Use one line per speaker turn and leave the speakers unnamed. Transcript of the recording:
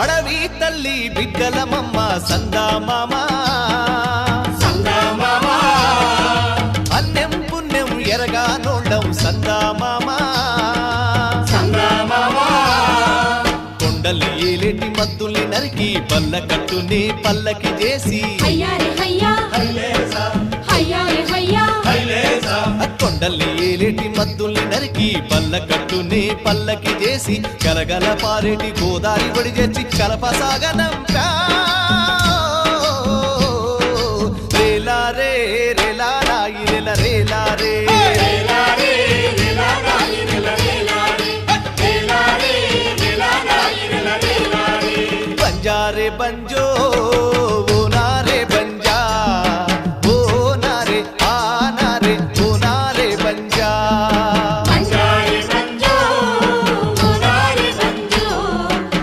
అడవి తల్లి బిడ్డలమమ్మ సందా మామ అన్నెం పుణ్యం ఎరగా నోళ్ళం సందా మామ కొండలు ఏలేటి మద్దుల్ని నరికి పల్ల కట్టుని పల్లకి చేసి.
హయ్యా
ఆ కొండల్ని మద్దుల్ని నరికి పల్ల కట్టుని పల్లకి చేసి కలగల పారేటి గోదారి ఒడి చేసి కలపసాగనంపా రేలా రే రేలా రాయి రేల రేలా రే. బంజారే బంజో